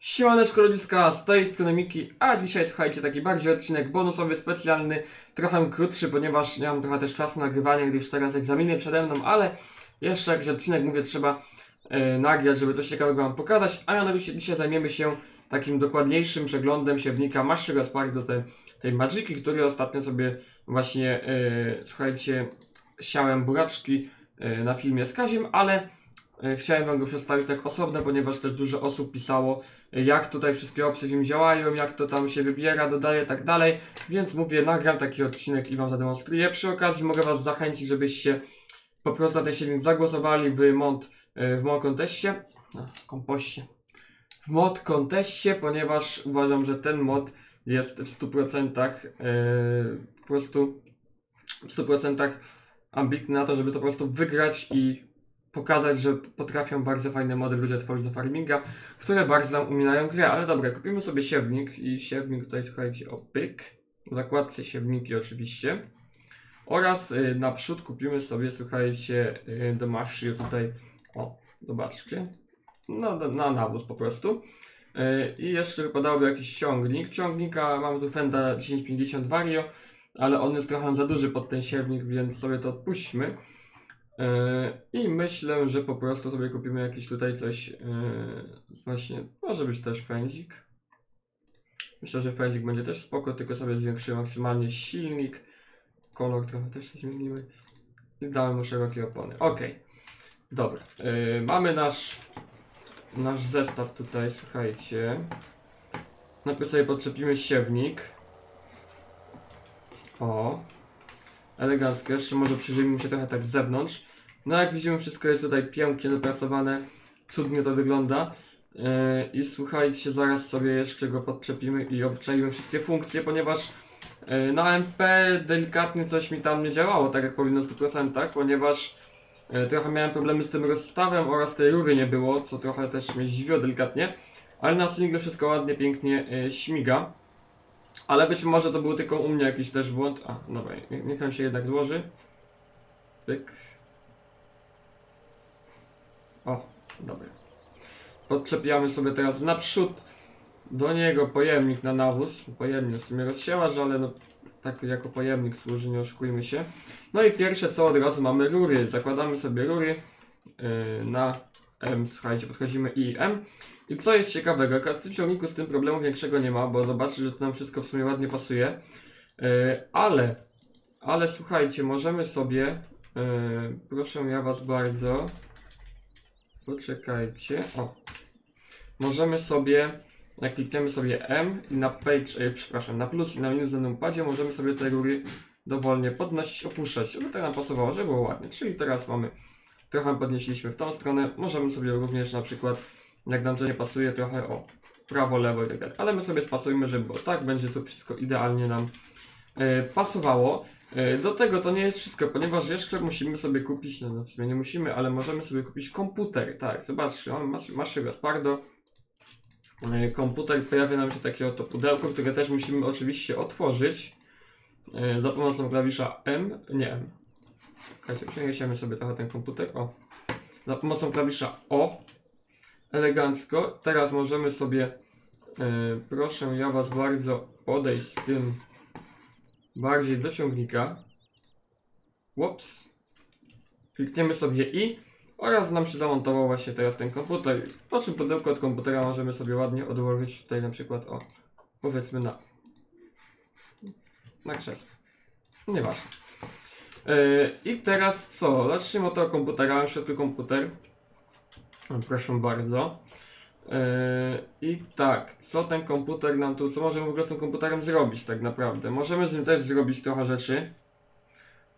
Siemaneczko ludziska, z tej strony Miki, a dzisiaj słuchajcie taki bardziej odcinek bonusowy, specjalny, trochę krótszy, ponieważ nie mam trochę też czasu nagrywania, gdyż teraz egzaminy przede mną, ale jeszcze jakiś odcinek mówię trzeba e, nagrać, żeby coś ciekawego wam pokazać, a mianowicie dzisiaj zajmiemy się takim dokładniejszym przeglądem siewnika Maszy Gaspari do tej, tej Magiki, który ostatnio sobie właśnie, e, słuchajcie, siałem buraczki e, na filmie z Kaziem, ale chciałem wam go przedstawić tak osobno, ponieważ też dużo osób pisało jak tutaj wszystkie opcje w nim działają, jak to tam się wybiera, dodaje, tak dalej. Więc mówię, nagram taki odcinek i Wam zademonstruję. Przy okazji mogę Was zachęcić, żebyście po prostu na ten silnik zagłosowali w mod, e, w mod konteście, no, kompoście, w mod konteście, ponieważ uważam, że ten mod jest w 100% e, po prostu w 100% ambitny na to, żeby to po prostu wygrać i pokazać, że potrafią bardzo fajne mody ludzie tworzyć do farminga, które bardzo nam uminają grę, ale dobra, kupimy sobie siewnik i siewnik tutaj słuchajcie o pyk, w zakładce siewniki oczywiście. Oraz y, naprzód kupimy sobie słuchajcie y, do maszy tutaj, o zobaczcie, no na nawóz po prostu. Y, i jeszcze wypadałoby jakiś ciągnik, ciągnika mamy tu Fenda 1050 Vario, ale on jest trochę za duży pod ten siewnik, więc sobie to odpuśćmy. Yy, I myślę, że po prostu sobie kupimy jakieś tutaj coś, yy, właśnie, może być też fędzik. Myślę, że fędzik będzie też spoko, tylko sobie zwiększymy maksymalnie silnik. Kolor trochę też zmienimy. I damy mu szerokie opony. Ok, dobra. Yy, mamy nasz, nasz zestaw tutaj, słuchajcie. Najpierw sobie podczepimy siewnik. O, elegancko. Jeszcze może przyjrzyjmy się trochę tak z zewnątrz. No jak widzimy wszystko jest tutaj pięknie dopracowane. Cudnie to wygląda. Yy, I słuchajcie, zaraz sobie jeszcze go podczepimy i obczajmy wszystkie funkcje, ponieważ yy, na MP delikatnie coś mi tam nie działało tak jak powinno w 100%, ponieważ yy, trochę miałem problemy z tym rozstawem oraz tej rury nie było, co trochę też mnie zdziwiło delikatnie. Ale na singlu wszystko ładnie, pięknie yy, śmiga. Ale być może to był tylko u mnie jakiś też błąd. A, dobra, nie- niech on się jednak złoży. Pyk. O, dobra. Podczepiamy sobie teraz naprzód do niego pojemnik na nawóz. Pojemnik w sumie rozsiewacz, ale no tak jako pojemnik służy, nie oszukujmy się. No i pierwsze co od razu mamy rury. Zakładamy sobie rury yy, na M, słuchajcie, podchodzimy I M. I co jest ciekawego, w tym ciągniku z tym problemu większego nie ma, bo zobaczcie, że to nam wszystko w sumie ładnie pasuje. Yy, ale, ale słuchajcie, możemy sobie, yy, proszę ja was bardzo, poczekajcie, o, możemy sobie, jak klikniemy sobie M i na page, yy, przepraszam, na plus i na minus na numpadzie, możemy sobie te rury dowolnie podnosić, opuszczać, żeby tak nam pasowało, żeby było ładnie. Czyli teraz mamy, trochę podnieśliśmy w tą stronę, możemy sobie również na przykład jak nam to nie pasuje, trochę o prawo, lewo i tak dalej. Ale my sobie spasujmy, żeby było tak, będzie to wszystko idealnie nam e, pasowało. E, do tego to nie jest wszystko, ponieważ jeszcze musimy sobie kupić, no, no w sumie nie musimy, ale możemy sobie kupić komputer. Tak, zobaczcie, mamy masz, maszy Gaspardo. E, komputer, pojawia nam się takie oto pudełko, które też musimy oczywiście otworzyć za pomocą klawisza M, nie M. Słuchajcie, przeniesiemy sobie trochę ten komputer, o. Za pomocą klawisza O elegancko. Teraz możemy sobie, e, proszę ja Was bardzo, podejść z tym bardziej do ciągnika. Ups. Klikniemy sobie i oraz nam się zamontował właśnie teraz ten komputer. Po czym pudełko od komputera możemy sobie ładnie odłożyć tutaj na przykład, o, powiedzmy na, na krzesło. Nieważne. E, I teraz co? Zacznijmy od tego komputera. W środku komputer. Proszę bardzo. Yy, I tak, co ten komputer nam tu, co możemy w ogóle z tym komputerem zrobić tak naprawdę? Możemy z nim też zrobić trochę rzeczy.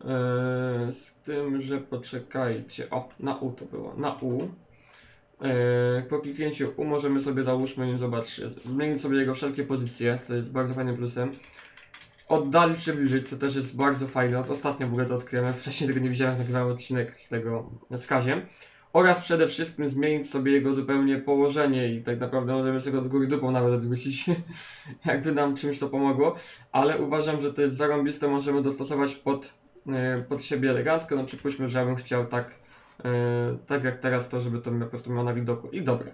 Yy, z tym, że poczekajcie, o, na U to było, na U. Po kliknięciu U możemy sobie załóżmy nim, zobaczcie, zmienić sobie jego wszelkie pozycje, co jest bardzo fajnym plusem. Oddalić, przybliżyć, co też jest bardzo fajne. Od ostatnio w ogóle to odkryłem, wcześniej tego nie widziałem, nagrywałem odcinek z tego, z Kaziem oraz przede wszystkim zmienić sobie jego zupełnie położenie i tak naprawdę możemy sobie go do góry dupą nawet odwrócić, jakby nam czymś to pomogło, ale uważam, że to jest zarąbiste, możemy dostosować pod, e, pod siebie elegancko, no przypuśćmy, że ja bym chciał tak, e, tak jak teraz to, żeby to po prostu miało na widoku i dobre.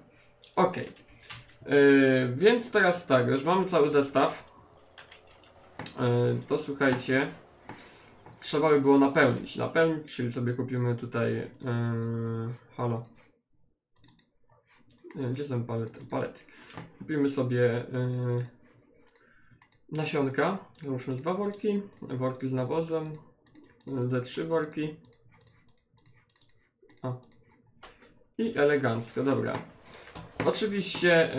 Ok. Yy, więc teraz tak, już mamy cały zestaw. Yy, to słuchajcie, trzeba by było napełnić. Napełnić, czyli sobie kupimy tutaj. Yy, halo. Wiem, gdzie są palety? palety. Kupimy sobie yy, nasionka. Załóżmy z dwa worki. Worki z nawozem. yy, Ze trzy worki. O. I elegancko, dobra. Oczywiście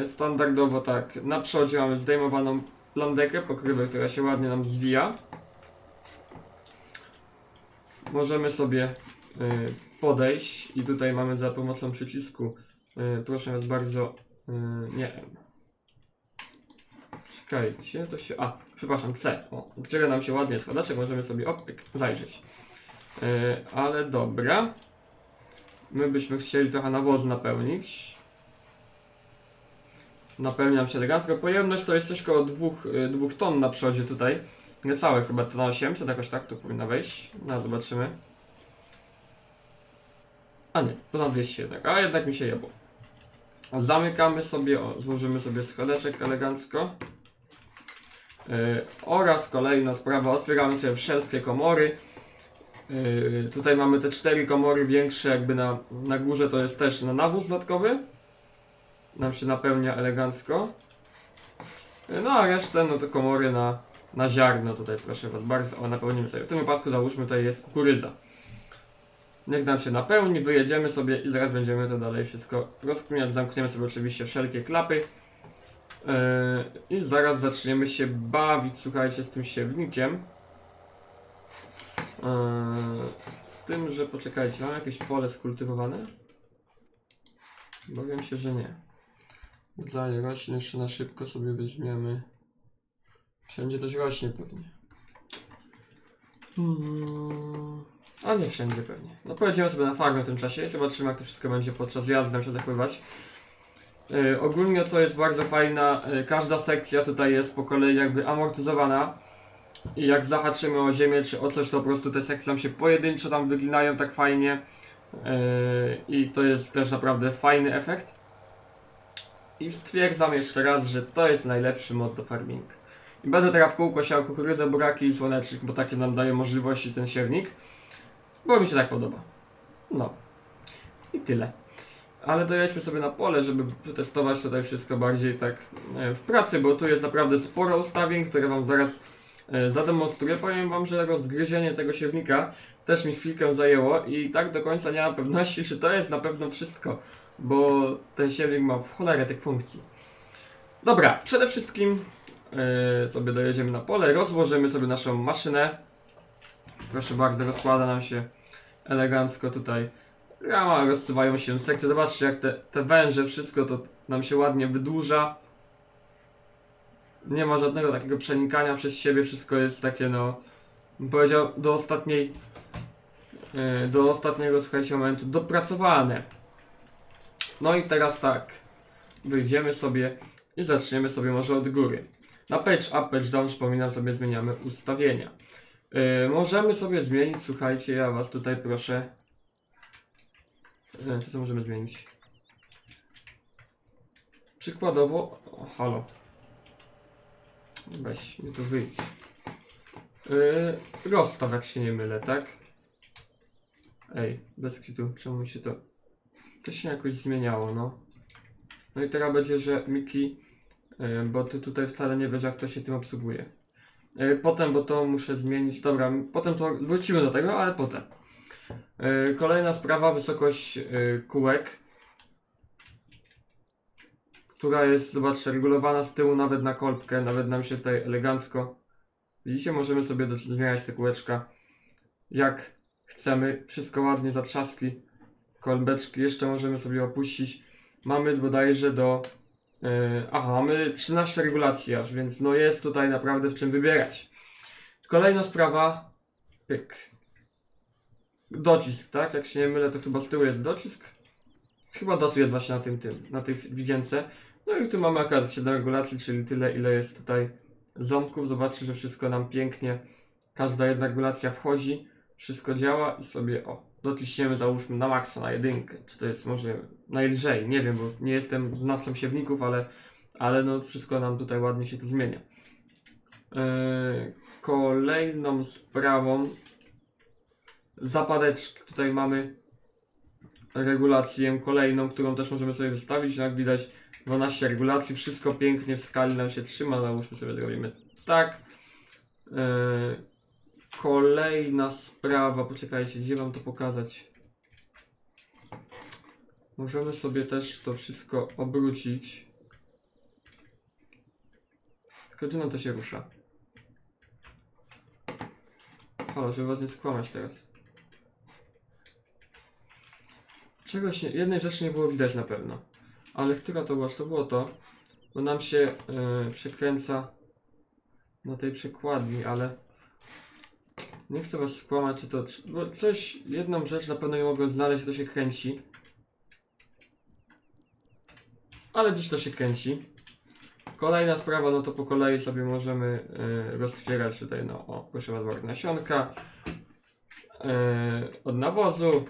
yy, standardowo tak, na przodzie mamy zdejmowaną landekę, pokrywę, która się ładnie nam zwija. Możemy sobie yy, podejść i tutaj mamy za pomocą przycisku, yy, proszę was bardzo, yy, nie. Czekajcie, to się, a, przepraszam, C, o, otwiera nam się ładnie składaczek, możemy sobie opyk, zajrzeć. Ale dobra. My byśmy chcieli trochę nawozu napełnić. Napełniam się elegancko. Pojemność to jest coś koło 2 dwóch ton na przodzie tutaj. Niecałe chyba to na 800, jakoś tak to powinno wejść. No zobaczymy. A nie, to na 200 jednak, a jednak mi się jebło. Zamykamy sobie, o, złożymy sobie schodeczek elegancko. Yy, oraz kolejna sprawa, otwieramy sobie wszystkie komory. Yy, tutaj mamy te cztery komory większe, jakby na, na górze to jest też na nawóz dodatkowy. Nam się napełnia elegancko. Yy, no a resztę, no to komory na, na ziarno tutaj, proszę was bardzo. O, napełnimy sobie. W tym wypadku załóżmy tutaj jest kukurydza. Niech nam się napełni, wyjedziemy sobie i zaraz będziemy to dalej wszystko rozkminiać. Zamkniemy sobie oczywiście wszelkie klapy. Yy, I zaraz zaczniemy się bawić, słuchajcie, z tym siewnikiem. Eee, z tym, że poczekajcie, mam jakieś pole skultywowane? Bawiam się, że nie. Rodzaje roślin jeszcze na szybko sobie weźmiemy. Wszędzie coś rośnie pewnie. Hmm. A nie wszędzie pewnie. No pojedziemy sobie na farmę w tym czasie i zobaczymy jak to wszystko będzie podczas jazdy nam się odbywać. Yy, ogólnie co jest bardzo fajna, yy, każda sekcja tutaj jest po kolei jakby amortyzowana. I jak zahaczymy o ziemię czy o coś, to po prostu te sekcje nam się pojedynczo tam wyglinają tak fajnie. Yy, I to jest też naprawdę fajny efekt. I stwierdzam jeszcze raz, że to jest najlepszy mod do farming. I będę teraz w kółko siał kukurydzę, buraki i słonecznik, bo takie nam daje możliwości ten siewnik. Bo mi się tak podoba. No. I tyle. Ale dojedźmy sobie na pole, żeby przetestować tutaj wszystko bardziej tak e, w pracy, bo tu jest naprawdę sporo ustawień, które wam zaraz e, zademonstruję. Powiem wam, że rozgryzienie tego siewnika też mi chwilkę zajęło i tak do końca nie mam pewności, czy to jest na pewno wszystko, bo ten siewnik ma w cholerę tych funkcji. Dobra, przede wszystkim e, sobie dojedziemy na pole, rozłożymy sobie naszą maszynę. Proszę bardzo, rozkłada nam się elegancko tutaj. Rama rozsuwają się sekcje. Zobaczcie, jak te, te węże, wszystko to nam się ładnie wydłuża. Nie ma żadnego takiego przenikania przez siebie. Wszystko jest takie, no, bym powiedział, do ostatniej, yy, do ostatniego, słuchajcie, momentu dopracowane. No i teraz tak. Wyjdziemy sobie i zaczniemy sobie może od góry. Na page up, page down, przypominam sobie, zmieniamy ustawienia. Yy, możemy sobie zmienić, słuchajcie, ja was tutaj proszę. Yy, co możemy zmienić? Przykładowo, o, halo. Weź, mi to wyjść. Yy, rozstaw, jak się nie mylę, tak? Ej, bez kitu, czemu się to... To się jakoś zmieniało, no. No i teraz będzie, że Miki, yy, bo ty tutaj wcale nie wiesz, jak to się tym obsługuje. Yy, potem, bo to muszę zmienić. Dobra, potem to wrócimy do tego, ale potem. Yy, kolejna sprawa, wysokość kółek. Która jest, zobaczcie, regulowana z tyłu nawet na kolbkę, nawet nam się tutaj elegancko. Widzicie, możemy sobie zmieniać te kółeczka jak chcemy. Wszystko ładnie, zatrzaski, kolbeczki. Jeszcze możemy sobie opuścić. Mamy bodajże do Yy, aha, mamy 13 regulacji aż, więc no jest tutaj naprawdę w czym wybierać. Kolejna sprawa. Pyk. Docisk, tak? Jak się nie mylę, to chyba z tyłu jest docisk. Chyba dotu jest właśnie na tym, tym, na tych wigience. No i tu mamy akurat 7 regulacji, czyli tyle, ile jest tutaj ząbków. Zobaczcie, że wszystko nam pięknie, każda jedna regulacja wchodzi, wszystko działa i sobie, o, dociśniemy załóżmy na maksa, na jedynkę, czy to jest może najlżej, nie wiem, bo nie jestem znawcą siewników, ale, ale no wszystko nam tutaj ładnie się to zmienia. Yy, kolejną sprawą zapadeczki. Tutaj mamy regulację kolejną, którą też możemy sobie wystawić. Jak widać 12 regulacji, wszystko pięknie w skali nam się trzyma. Załóżmy sobie zrobimy tak. Yy, kolejna sprawa, poczekajcie, gdzie wam to pokazać? Możemy sobie też to wszystko obrócić. Tylko gdzie nam to się rusza? Halo, żeby was nie skłamać teraz. Czegoś nie, jednej rzeczy nie było widać na pewno. Ale która to była? Czy To było to, bo nam się yy, przekręca na tej przekładni, ale nie chcę was skłamać, czy to, bo coś, jedną rzecz na pewno nie mogłem znaleźć, to się kręci. Ale gdzieś to się kręci. Kolejna sprawa, no to po kolei sobie możemy y, roztwierać tutaj, no o, proszę was nasionka y, od nawozu.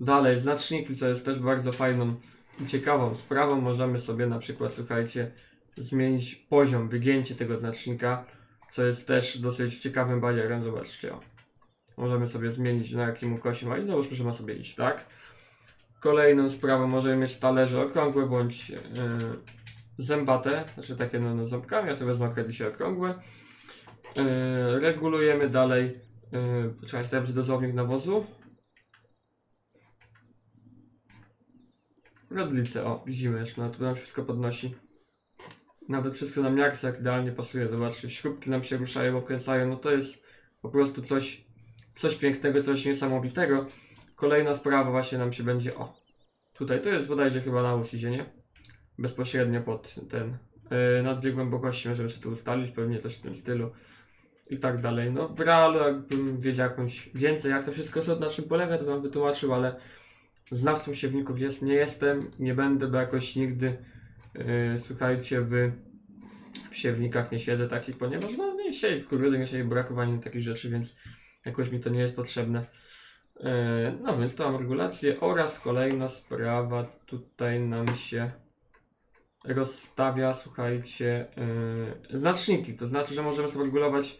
Dalej, znaczniki, co jest też bardzo fajną i ciekawą sprawą. Możemy sobie na przykład, słuchajcie, zmienić poziom, wygięcie tego znacznika, co jest też dosyć ciekawym barierem. Zobaczcie. Możemy sobie zmienić na jakim ukosie ma i załóżmy, że ma sobie iść, tak? Kolejną sprawą możemy mieć talerze okrągłe bądź yy, zębate, znaczy takie no, no ząbkami, ja sobie wezmę dzisiaj okrągłe. Yy, regulujemy dalej, yy, poczekajcie, teraz będzie dozownik nawozu. Rodlice, o, widzimy jeszcze, no tu nam wszystko podnosi. Nawet wszystko nam jak jak idealnie pasuje, zobaczcie, śrubki nam się ruszają, obkręcają, no to jest po prostu coś, coś pięknego, coś niesamowitego. Kolejna sprawa właśnie nam się będzie, o, tutaj to jest bodajże chyba nawóz idzie, nie? Bezpośrednio pod ten, yy, nad dwie głębokości możemy sobie tu ustalić, pewnie coś w tym stylu i tak dalej. No w realu jakbym wiedział jakąś więcej, jak to wszystko co na czym polega, to wam wytłumaczył, ale znawcą siewników jest, nie jestem, nie będę, bo jakoś nigdy, yy, słuchajcie, w, siewnikach nie siedzę takich, ponieważ no nie w kukurydzy, nie brakowanie takich rzeczy, więc jakoś mi to nie jest potrzebne. Yy, no więc to mam regulację oraz kolejna sprawa, tutaj nam się rozstawia, słuchajcie, yy, znaczniki, to znaczy, że możemy sobie regulować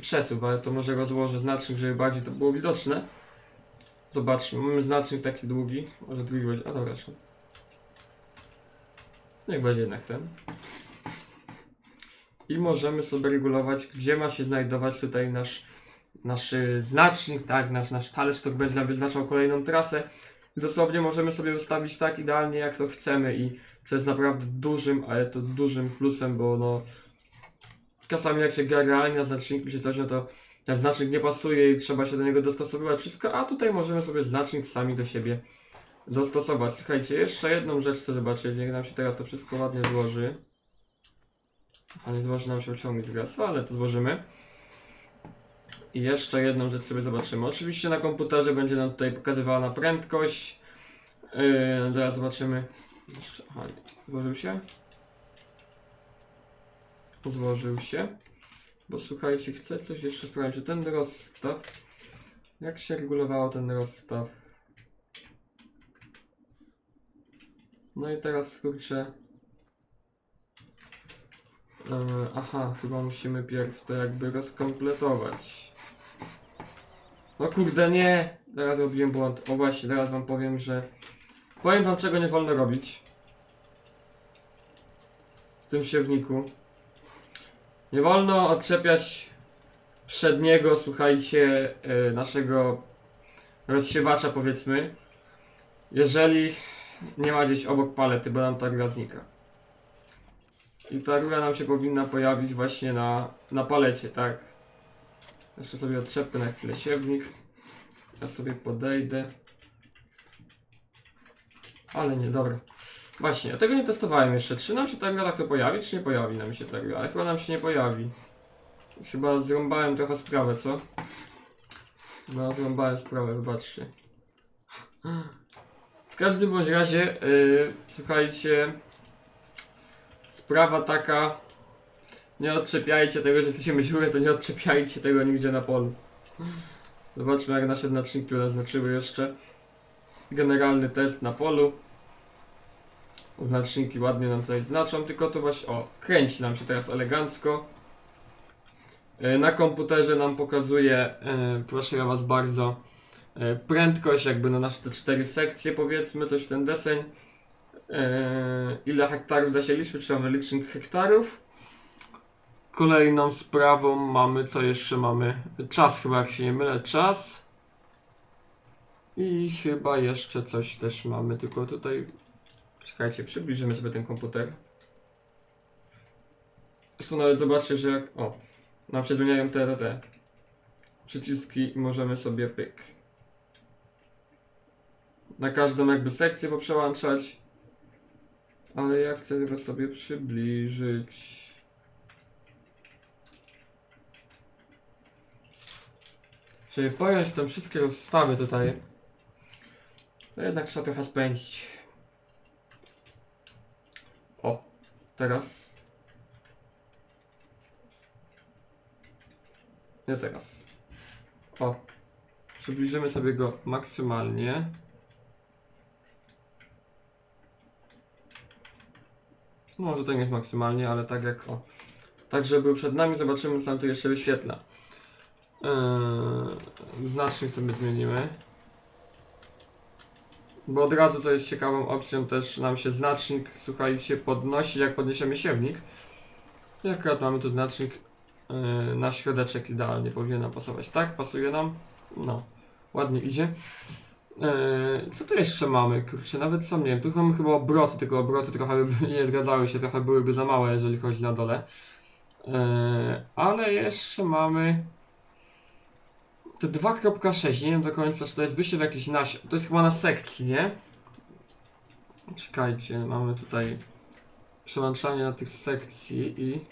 przesuw, ale to może rozłożę znacznik, żeby bardziej to było widoczne. Zobaczmy, mamy znacznik taki długi, może drugi będzie, a dobra. Niech będzie jednak ten. I możemy sobie regulować, gdzie ma się znajdować tutaj nasz, nasz y, znacznik, tak, nasz, nasz talerz, który będzie nam wyznaczał kolejną trasę. I dosłownie możemy sobie ustawić tak idealnie, jak to chcemy i co jest naprawdę dużym, ale to dużym plusem, bo no czasami jak się gra realnie na znaczniku czy coś, no to ten znacznik nie pasuje i trzeba się do niego dostosowywać wszystko, a tutaj możemy sobie znacznik sami do siebie dostosować. Słuchajcie, jeszcze jedną rzecz chcę zobaczyć, niech nam się teraz to wszystko ładnie złoży. A nie złoży nam się ociągnik z gazu, ale to złożymy. I jeszcze jedną rzecz sobie zobaczymy. Oczywiście na komputerze będzie nam tutaj pokazywała prędkość. Yy, teraz zobaczymy. Jeszcze, aha, złożył się? Złożył się. Bo słuchajcie, chcę coś jeszcze sprawdzić, ten rozstaw, jak się regulowało ten rozstaw? No i teraz kurczę. Yy, aha, chyba musimy pierw to jakby rozkompletować. No kurde, nie! Teraz robiłem błąd. O właśnie, teraz wam powiem, że... Powiem wam, czego nie wolno robić. W tym siewniku. Nie wolno odczepiać przedniego, słuchajcie, e, naszego rozsiewacza powiedzmy, jeżeli nie ma gdzieś obok palety, bo nam ta rura znika. I ta rura nam się powinna pojawić właśnie na, na palecie, tak? Jeszcze sobie odczepię na chwilę siewnik. Ja sobie podejdę. Ale nie, dobra. Właśnie, ja tego nie testowałem jeszcze. Czy nam się ta gra tak to pojawi, czy nie pojawi nam się ta gra? Ale chyba nam się nie pojawi. Chyba zrąbałem trochę sprawę, co? No, zrąbałem sprawę, wybaczcie. W każdym bądź razie, yy, słuchajcie, sprawa taka, nie odczepiajcie tego, że mieć rurę, to nie odczepiajcie tego nigdzie na polu. Zobaczmy jak nasze znaczniki tu zaznaczyły jeszcze. Generalny test na polu. Znaczniki ładnie nam tutaj znaczą, tylko to właśnie, o, kręci nam się teraz elegancko. E, Na komputerze nam pokazuje, e, proszę ja was bardzo, prędkość jakby na nasze te cztery sekcje powiedzmy, coś ten deseń. E, ile hektarów zasieliśmy, czy mamy licznik hektarów. Kolejną sprawą mamy, co jeszcze mamy? Czas chyba, jak się nie mylę, czas. I chyba jeszcze coś też mamy, tylko tutaj... Czekajcie, przybliżymy sobie ten komputer. Zresztą nawet zobaczcie, że jak... O, nam się zmieniają te, te, te przyciski możemy sobie pyk. Na każdą jakby sekcję poprzełączać. Ale ja chcę go sobie przybliżyć. Żeby pojąć te wszystkie rozstawy tutaj, to jednak trzeba trochę spędzić. O, teraz. Nie teraz. O, przybliżymy sobie go maksymalnie. Może to nie jest maksymalnie, ale tak jak o. Tak, żeby był przed nami, zobaczymy co nam tu jeszcze wyświetla. Yy, znacznik sobie zmienimy. Bo od razu, co jest ciekawą opcją, też nam się znacznik, słuchajcie, podnosi, jak podniesiemy siewnik. I akurat mamy tu znacznik yy, na środeczek idealnie, powinien nam pasować. Tak? Pasuje nam? No, ładnie idzie. Yy, co tu jeszcze mamy? Kurczę, nawet sam nie wiem. Tu mamy chyba obroty, tylko obroty trochę by nie zgadzały się, trochę byłyby za małe, jeżeli chodzi na dole. Yy, ale jeszcze mamy te 2.6, nie wiem do końca, czy to jest wysiew jakiś naś... To jest chyba na sekcji, nie? Czekajcie, mamy tutaj przełączanie na tych sekcji i...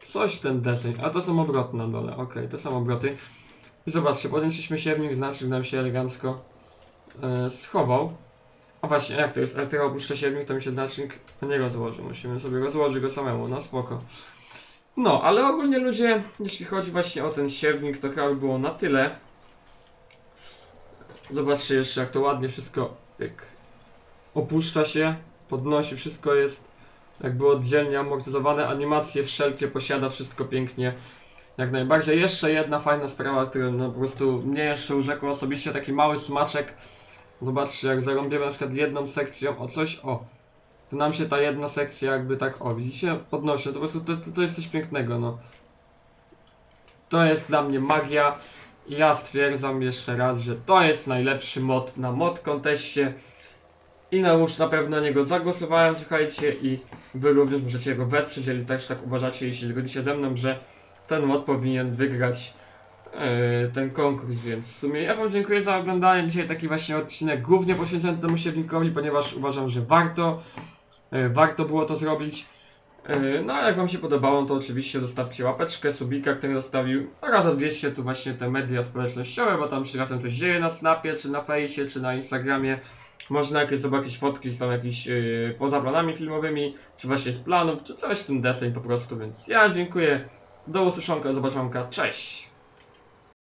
Coś ten deseń, a to są obroty na dole, okej, to są obroty. I zobaczcie, podnieśliśmy siewnik, znaczy nam się elegancko e, schował. A właśnie, jak to jest? Jak teraz opuszczę siewnik, to mi się znacznik nie rozłoży. Musimy sobie rozłożyć go samemu, no spoko. No, ale ogólnie ludzie, jeśli chodzi właśnie o ten siewnik, to chyba by było na tyle. Zobaczcie jeszcze, jak to ładnie wszystko opuszcza się, podnosi, wszystko jest jakby oddzielnie amortyzowane, animacje wszelkie posiada, wszystko pięknie. Jak najbardziej. Jeszcze jedna fajna sprawa, która no po prostu mnie jeszcze urzekła osobiście, taki mały smaczek. Zobaczcie, jak zarąbiemy na przykład jedną sekcją o coś, o, to nam się ta jedna sekcja jakby tak, o widzicie, podnosi, to po prostu to, to, to jest coś pięknego, no. To jest dla mnie magia ja stwierdzam jeszcze raz, że to jest najlepszy mod na mod konteście i na już na pewno niego zagłosowałem, słuchajcie, i wy również możecie go wesprzeć, jeżeli też tak uważacie, jeśli zgodzicie ze mną, że ten mod powinien wygrać e, ten konkurs, więc w sumie ja wam dziękuję za oglądanie. Dzisiaj taki właśnie odcinek głównie poświęcony temu siewnikowi, ponieważ uważam, że warto, e, warto było to zrobić. E, no a jak wam się podobało, to oczywiście zostawcie łapeczkę, subika, który zostawił oraz odwiedźcie tu właśnie te media społecznościowe, bo tam się czasem coś dzieje na Snapie, czy na Fejsie, czy na Instagramie. Można jakieś zobaczyć fotki z tam jakimiś yy, poza planami filmowymi, czy właśnie z planów, czy coś w tym deseń po prostu, więc ja dziękuję. Do usłyszonka, do zobaczonka, cześć!